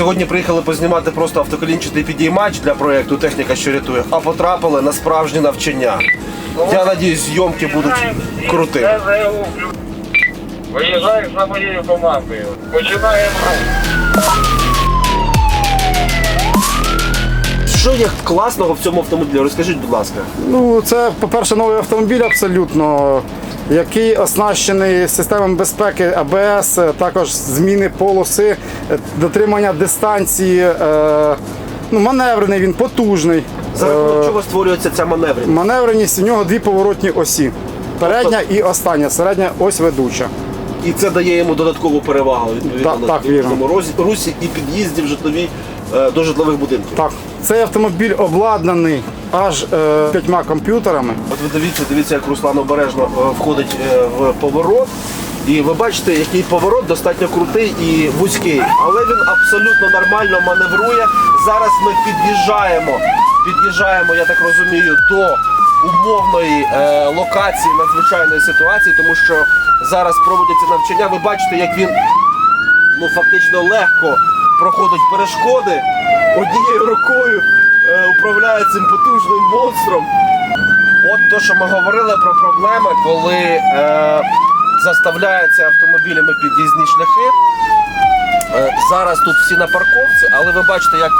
сьогодні приїхали познімати просто автоколінчатий підіймач для проєкту Техніка, що рятує, а потрапили на справжнє навчання. Я надіюсь, зйомки будуть крутими. Виїжджаєш за моєю командою. Починаємо Що є класного в цьому автомобілі? Розкажіть, будь ласка. Ну, це, по-перше, новий автомобіль абсолютно, який оснащений системами безпеки АБС, е, також зміни полоси, е, дотримання дистанції. е, Ну, маневрений він, потужний. За Е, рахунок чого створюється ця маневрність? Маневреність у нього дві поворотні осі. Передня і остання, середня ось ведуча. І це дає йому додаткову перевагу відповідно Так, на так, вірно. русі і під'їздів житлові е, до житлових будинків. Так, цей автомобіль обладнаний аж е, п'ятьма комп'ютерами. От ви дивіться, дивіться, як Руслан обережно е, входить е, в поворот. І ви бачите, який поворот достатньо крутий і вузький. Але він абсолютно нормально маневрує. Зараз ми під'їжджаємо, під'їжджаємо, я так розумію, до умовної е, локації надзвичайної ситуації, тому що зараз проводяться навчання. Ви бачите, як він ну фактично легко проходить перешкоди однією рукою е, управляє цим потужним монстром. От то, що ми говорили про проблеми, коли е, заставляються автомобілями під'їзні шляхи. Е, зараз тут всі на парковці, але ви бачите, як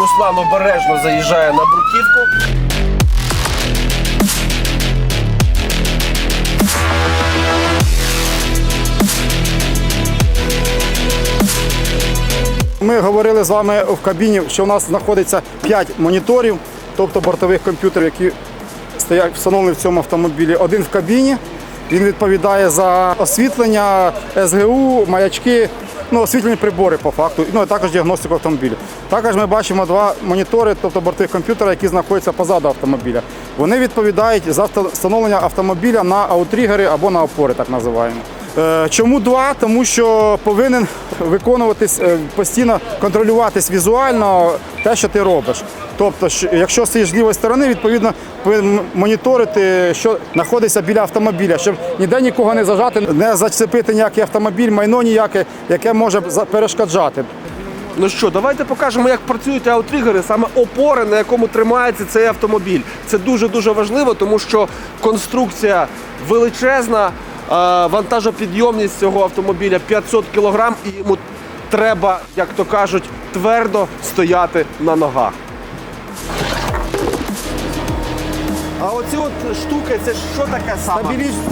Руслан обережно заїжджає на бруківку. Ми говорили з вами в кабіні, що у нас знаходиться 5 моніторів, тобто бортових комп'ютерів, які стоять встановлені в цьому автомобілі. Один в кабіні. Він відповідає за освітлення, СГУ, маячки, ну, освітлені прибори по факту, ну, і також діагностику автомобіля. Також ми бачимо два монітори, тобто бортових комп'ютера, які знаходяться позаду автомобіля. Вони відповідають за встановлення автомобіля на аутрігери або на опори, так називаємо. Е, Чому два? Тому що повинен виконуватись е, постійно контролюватись візуально те, що ти робиш. Тобто, якщо стоїш з лівої сторони, відповідно повинен моніторити, що знаходиться біля автомобіля, щоб ніде нікого не зажати, не зачепити ніякий автомобіль, майно ніяке, яке може перешкоджати. Ну що, давайте покажемо, як працюють аутригери, саме опори, на якому тримається цей автомобіль. Це дуже-дуже важливо, тому що конструкція величезна, вантажопідйомність цього автомобіля 500 кг, і йому треба, як то кажуть, твердо стояти на ногах. А оці от штуки, це що таке саме?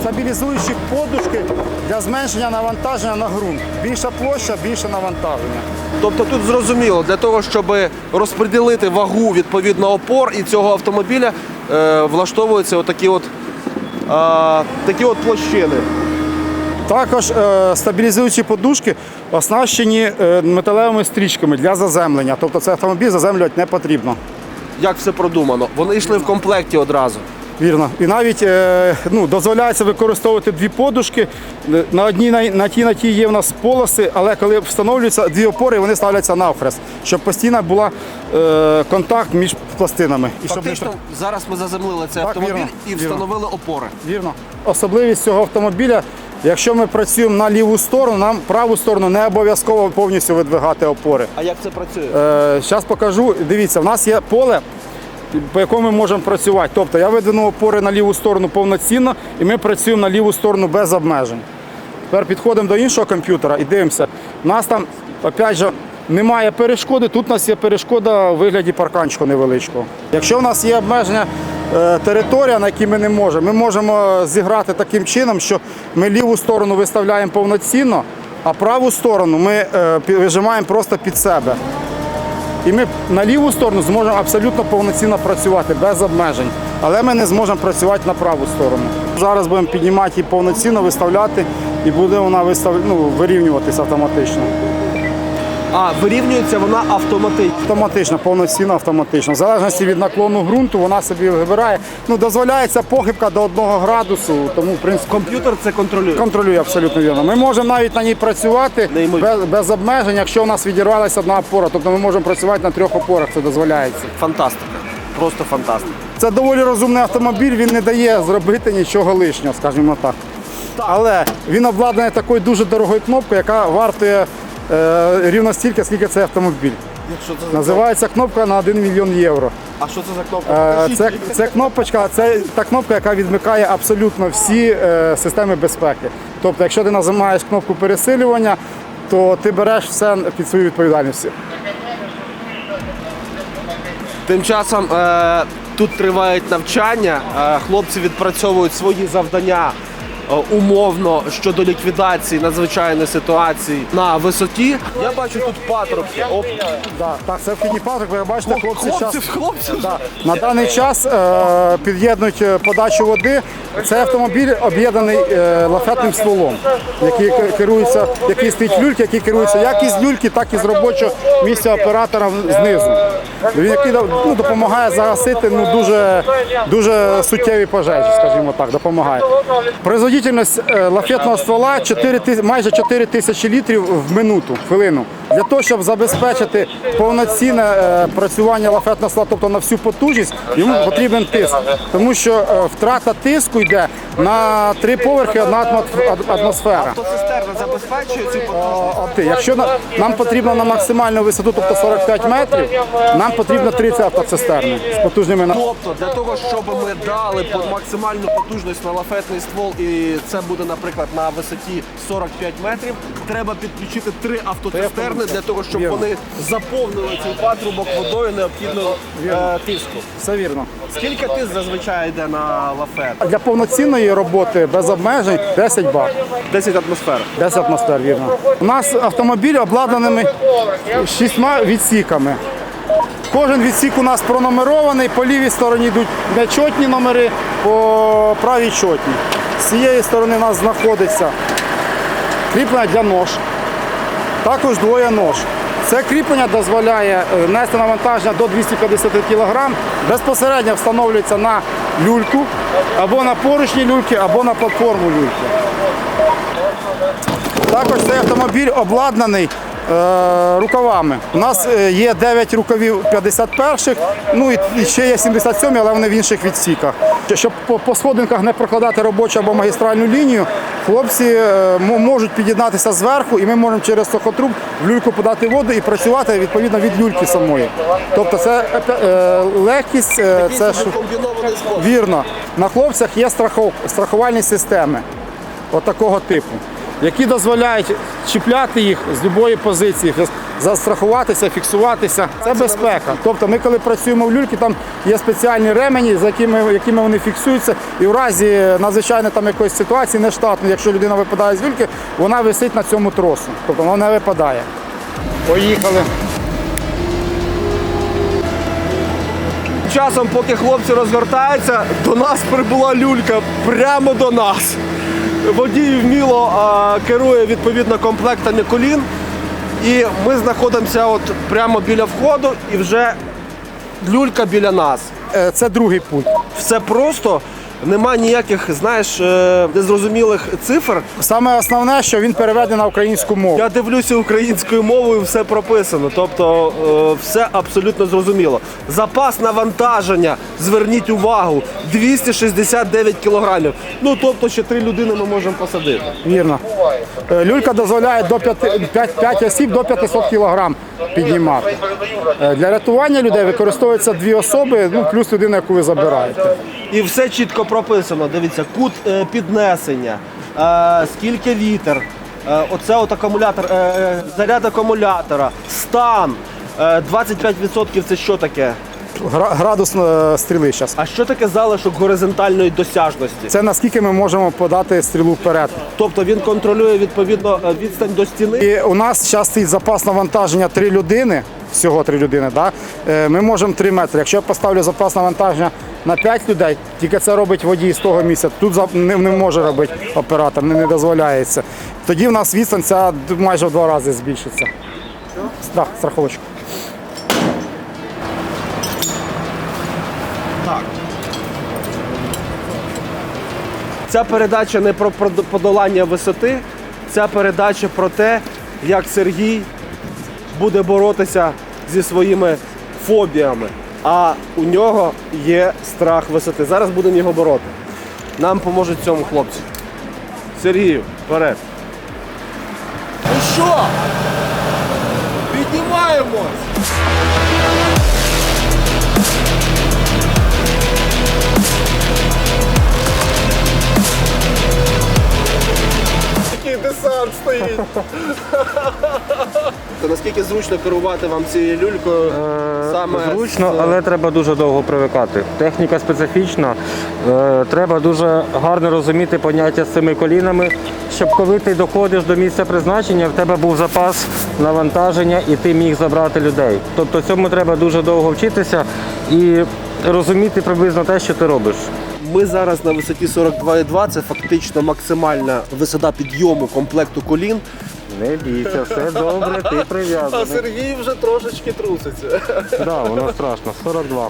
Стабілізуючі подушки для зменшення навантаження на ґрунт. Більша площа, більше навантаження. Тобто тут зрозуміло, для того, щоб розподілити вагу відповідно опор і цього автомобіля е, влаштовуються отакі от, такі от площини. Також е, стабілізуючі подушки оснащені е, металевими стрічками для заземлення. Тобто цей автомобіль заземлювати не потрібно. Як все продумано. Вони йшли в комплекті одразу. Вірно. І навіть е, ну, дозволяється використовувати дві подушки. Е, На одній на, на тій на тій є в нас полоси, але коли встановлюються дві опори, вони ставляться навхрест, щоб постійно була е, контакт між пластинами. І щоб не зараз ми заземлили цей Так, автомобіль вірно, і вірно. встановили опори. Вірно. Особливість цього автомобіля, якщо ми працюємо на ліву сторону, нам праву сторону не обов'язково повністю видвигати опори. А як це працює? Зараз покажу. Дивіться, в нас є поле, по якому ми можемо працювати. Тобто я видвину опори на ліву сторону повноцінно, і ми працюємо на ліву сторону без обмежень. Тепер підходимо до іншого комп'ютера і дивимося. У нас там, опять же, немає перешкоди, тут у нас є перешкода у вигляді парканчику невеличкого. Якщо в нас є обмеження е, територія, на якій ми не можемо, ми можемо зіграти таким чином, що ми ліву сторону виставляємо повноцінно, а праву сторону ми е, вижимаємо просто під себе. І ми на ліву сторону зможемо абсолютно повноцінно працювати без обмежень, але ми не зможемо працювати на праву сторону. Зараз будемо піднімати її повноцінно, виставляти, і буде вона вистав... ну, вирівнюватися автоматично. А, вирівнюється вона автоматично. Автоматично, повноцінно автоматично. В залежності від наклону ґрунту вона собі вибирає. Ну, дозволяється похибка до 1 градусу, тому в принципі Комп'ютер це контролює. контролює абсолютно вірно. Ми можемо навіть на ній працювати без, без обмежень, якщо у нас відірвалася одна опора. Тобто ми можемо працювати на трьох опорах, це дозволяється. Фантастика. Просто фантастика. Це доволі розумний автомобіль, він не дає зробити нічого лишнього, скажімо так. Але він обладнаний такою дуже дорогою кнопкою, яка вартує рівно стільки, скільки цей автомобіль. Якщо це за Називається кнопка на 1 мільйон євро. А що це за кнопка? Е, Покажіть Це, це кнопочка, це та кнопка, яка відмикає абсолютно всі е, системи безпеки. Тобто, якщо ти нажимаєш кнопку пересилювання, то ти береш все під свою відповідальність. Тим часом е, тут тривають навчання, е, хлопці відпрацьовують свої завдання е, умовно щодо ліквідації надзвичайної ситуації на висоті. Я бачу тут патрубки. Оп. Да, так, це вхідні патрубки, ви бачите, хлопці Хлопці, час. хлопці. Да. На даний час е, під'єднують е, подачу води. Цей автомобіль об'єднаний е, лафетним стволом, який керується, який стоїть люльки, який керується як із люльки, так і з робочого місця оператора знизу. Він який ну, допомагає загасити ну, дуже, дуже суттєві пожежі, скажімо так, допомагає. Производительність е, лафетного ствола 4, майже 4 тисячі літрів в минуту, хвилину. Для того, щоб забезпечити повноцінне е, працювання лафетного ствола, тобто на всю потужність, йому потрібен тиск. Тому що е, втрата тиску йде на три поверхи одна атмосфера. Автоцистерна забезпечує цю потужність. Якщо нам потрібно на максимальну висоту, тобто 45 метрів, нам потрібно 30 автоцистерни з потужними на- Тобто для того, щоб ми дали максимальну потужність на лафетний ствол, і це буде, наприклад, на висоті 45 метрів, треба підключити три автоцистерни для того, щоб Вірно. вони заповнили цей патрубок водою необхідного е, тиску. Все вірно. Скільки тиск зазвичай йде на лафет? Для повноцінної роботи без обмежень 10 бар. 10 атмосфер. 10 атмосфер, вірно. У нас автомобіль обладнаний шістьма відсіками. Кожен відсік у нас пронумерований, по лівій стороні йдуть нечотні номери, по правій чотні. З цієї сторони у нас знаходиться кріплення для нож, також двоє нож. Це кріплення дозволяє е, нести навантаження до 250 кг, безпосередньо встановлюється на люльку, або на поручні люльки, або на платформу люльки. Також цей автомобіль обладнаний рукавами. У нас е, є 9 рукавів 51-х, ну і ще є 77, але вони в інших відсіках. Щоб по, сходинках не прокладати робочу або магістральну лінію, хлопці е, можуть під'єднатися зверху, і ми можемо через сухотруб в люльку подати воду і працювати відповідно від люльки самої. Тобто це е, е, легкість, е, це ж. Вірно. На хлопцях є страхувальні системи от такого типу, які дозволяють чіпляти їх з будь-якої позиції, застрахуватися, фіксуватися. Це безпека. Тобто ми, коли працюємо в люльці, там є спеціальні ремені, за якими, якими вони фіксуються, і в разі надзвичайно там якоїсь ситуації нештатної, якщо людина випадає з люльки, вона висить на цьому тросу. Тобто вона не випадає. Поїхали. Часом, поки хлопці розгортаються, до нас прибула люлька прямо до нас. Водій вміло керує відповідно комплектами колін. І ми знаходимося от прямо біля входу, і вже люлька біля нас. Е, Це другий путь. Все просто, нема ніяких, знаєш, е, незрозумілих цифр. Саме основне, що він переведений на українську мову. Я дивлюся українською мовою, все прописано. Тобто е, все абсолютно зрозуміло. Запас навантаження, зверніть увагу, 269 кілограмів. Ну тобто ще три людини ми можемо посадити. Вірно. Е, Люлька дозволяє до 5, 5, 5 осіб до 500 кг піднімати. Для рятування людей використовуються дві особи, ну плюс людина, яку ви забираєте. І все чітко прописано. Дивіться, кут е, піднесення, е, скільки вітер, е, оце от акумулятор, заряд акумулятора, стан. е, 25% це що таке? Гра- Градус стріли зараз. А що таке залишок горизонтальної досяжності? Це наскільки ми можемо подати стрілу вперед. Тобто він контролює відповідно відстань до стіни. І у нас зараз стоїть запас навантаження 3 людини, всього 3 людини. Да? Е, Ми можемо 3 метри. Якщо я поставлю запас навантаження на 5 людей, тільки це робить водій з того місця. Тут не, може робити оператор, не, не дозволяється. Тоді в нас відстань ця майже в два рази збільшиться. Так, страховочку. Так. Ця передача не про подолання висоти, ця передача про те, як Сергій буде боротися зі своїми фобіями, а у нього є страх висоти. Зараз будемо його бороти. Нам поможуть цьому хлопці. Сергію, вперед. Ну що? Піднімаємось! Такий десант стоїть наскільки зручно керувати вам цією люлькою? Саме Зручно, з- але треба дуже довго привикати. Техніка специфічна. Е, Треба дуже гарно розуміти поняття з цими колінами, щоб коли ти доходиш до місця призначення, в тебе був запас навантаження і ти міг забрати людей. Тобто цьому треба дуже довго вчитися і розуміти приблизно те, що ти робиш. Ми зараз на висоті 42,2, це фактично максимальна висота підйому комплекту колін. Не бійся, все добре, ти А прив'язаний. Сергій вже трошечки труситься. Да, воно страшно. 42.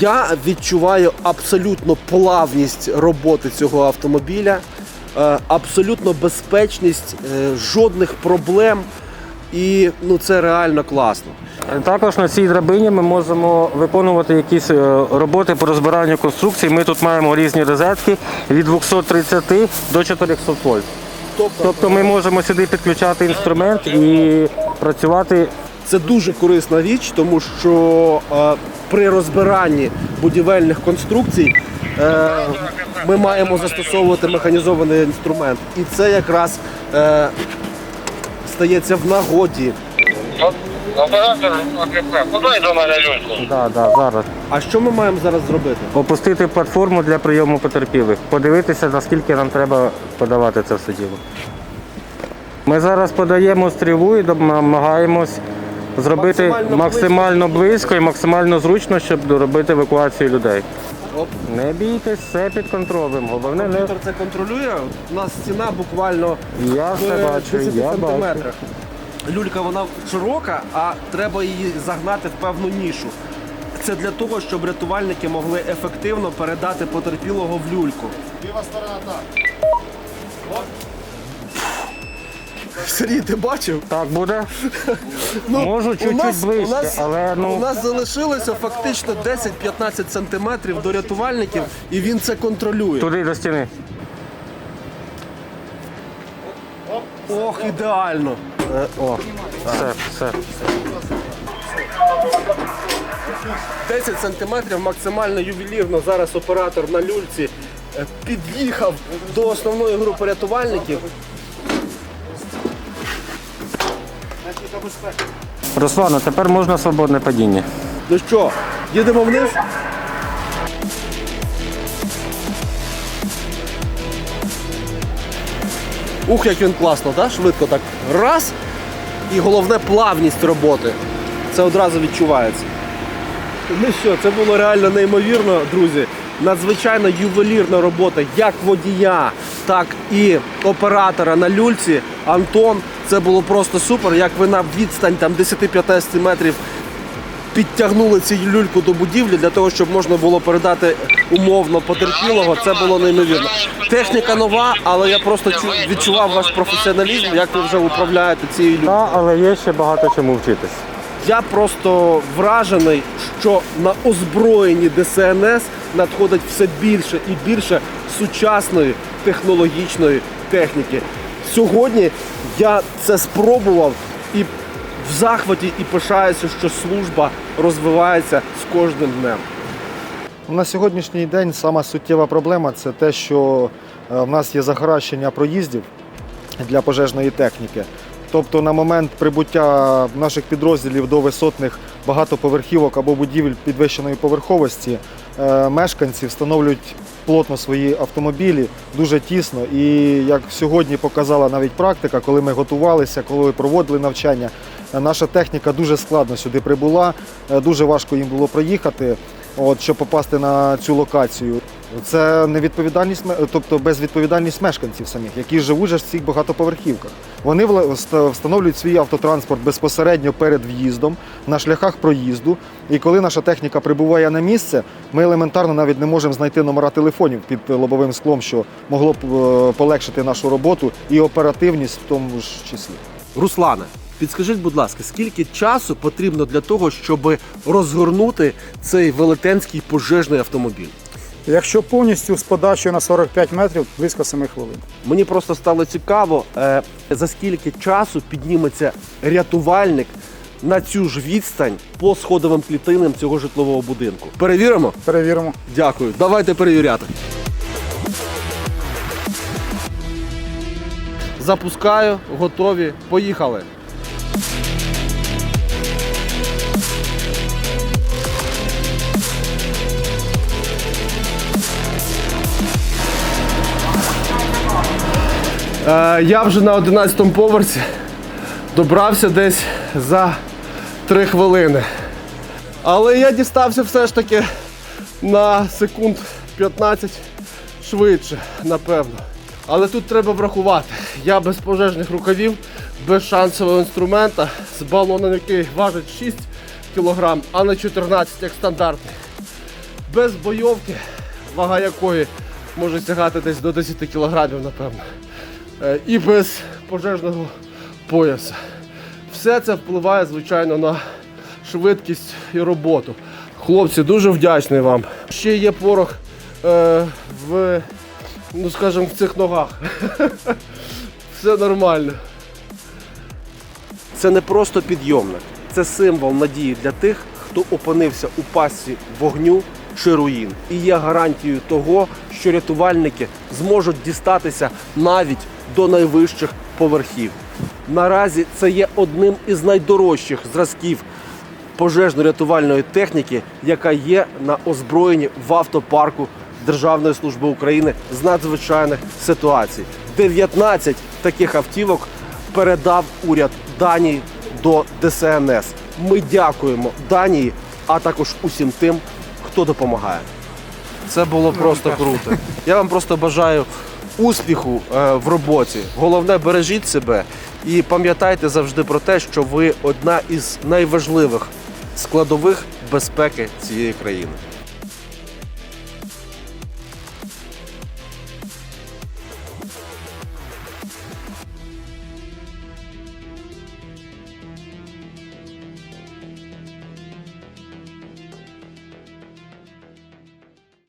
Я відчуваю абсолютно плавність роботи цього автомобіля, е, абсолютно безпечність, е, жодних проблем. І ну це реально класно. Також на цій драбині ми можемо виконувати якісь е, роботи по розбиранню конструкцій. Ми тут маємо різні розетки від 230 до 400 вольт. Тобто Тобто ми можемо сюди підключати інструмент і працювати. це дуже корисна річ, тому що е, при розбиранні будівельних конструкцій е, ми маємо застосовувати механізований інструмент. І це якраз е, стається в нагоді. Оператор АКП, подай до мене люльку. Да, да, зараз. А що ми маємо зараз зробити? Опустити платформу для прийому потерпілих, подивитися, наскільки нам треба подавати це все діло. Ми зараз подаємо стрілу і намагаємось зробити Максимально максимально близько і максимально зручно, щоб доробити евакуацію людей. Оп. Не бійтесь, все під контролем. Головне не Комп'ютер це контролює. У нас стіна буквально я в все бачу, 10 я бачу. сантиметрах. Люлька вона широка, а треба її загнати в певну нішу. Це для того, щоб рятувальники могли ефективно передати потерпілого в люльку. Ліва сторона так. Сергій, ти бачив? Так буде? Можу Ну, У чуть-чуть ближче, у нас, але у ну нас залишилося фактично 10-15 сантиметрів до рятувальників, і він це контролює. туди до стіни. Ох, ідеально. Е, О, все, все. 10 сантиметрів максимально ювелірно. Зараз оператор на люльці е, під'їхав до основної групи рятувальників. Руслана, тепер можна свободне падіння. Ну що, їдемо вниз? Ух, як він класно, так? Швидко так. Раз. І головне плавність роботи. Це одразу відчувається. Ну що, це було реально неймовірно, друзі. Надзвичайно ювелірна робота як водія, так і оператора на люльці. Антон, це було просто супер. Як ви на відстань там 10-15 метрів підтягнули цю люльку до будівлі для того, щоб можна було передати умовно потерпілого. Це було неймовірно. Техніка нова, але я просто чу- відчував ваш професіоналізм, як ви вже управляєте цією люлькою. Та, але є ще багато чому вчитись. Я просто вражений, що на озброєнні ДСНС надходить все більше і більше сучасної технологічної техніки. Сьогодні я це спробував і в захваті і пишаюся, що служба розвивається з кожним днем. На сьогоднішній день сама суттєва проблема це те, що е, в нас є захаращення проїздів для пожежної техніки. Тобто на момент прибуття наших підрозділів до висотних багатоповерхівок або будівель підвищеної поверховості е, мешканці встановлюють плотно свої автомобілі дуже тісно. І як сьогодні показала навіть практика, коли ми готувалися, коли проводили навчання, наша техніка дуже складно сюди прибула, е, дуже важко їм було проїхати. От, щоб попасти на цю локацію. Це невідповідальність, тобто безвідповідальність мешканців самих, які живуть в цих багатоповерхівках. Вони встановлюють свій автотранспорт безпосередньо перед в'їздом на шляхах проїзду. І коли наша техніка прибуває на місце, ми елементарно навіть не можемо знайти номера телефонів під лобовим склом, що могло б е, полегшити нашу роботу і оперативність в тому ж числі. Руслане, підскажіть, будь ласка, скільки часу потрібно для того, щоб розгорнути цей велетенський пожежний автомобіль? Якщо повністю з подачею на 45 метрів, близько 7 хвилин. Мені просто стало цікаво, е, за скільки часу підніметься рятувальник на цю ж відстань по сходовим клітинам цього житлового будинку. Перевіримо? Перевіримо. Дякую. Давайте перевіряти. Запускаю, готові. Поїхали. Я вже на 11 поверсі добрався десь за 3 хвилини. Але я дістався все ж таки на секунд 15 швидше, напевно. Але тут треба врахувати. Я без пожежних рукавів, без шансового інструмента, з балоном, який важить 6 кг, а не 14 як стандартний. Без бойовки, вага якої може сягати десь до 10 кг, напевно. Е, І без пожежного пояса. Все це впливає, звичайно, на швидкість і роботу. Хлопці, дуже вдячний вам. Ще є порох е, в, ну скажімо, в цих ногах. Все нормально. Це не просто підйомник, це символ надії для тих, хто опинився у пастці вогню чи руїн. І є гарантією того, що рятувальники зможуть дістатися навіть до найвищих поверхів. Наразі це є одним із найдорожчих зразків пожежно-рятувальної техніки, яка є на озброєнні в автопарку Державної служби України з надзвичайних ситуацій. 19 таких автівок передав уряд Данії до ДСНС. Ми дякуємо Данії, а також усім тим, хто допомагає. Це було просто круто. Я вам просто бажаю успіху е, в роботі. Головне, бережіть себе і пам'ятайте завжди про те, що ви одна із найважливих складових безпеки цієї країни.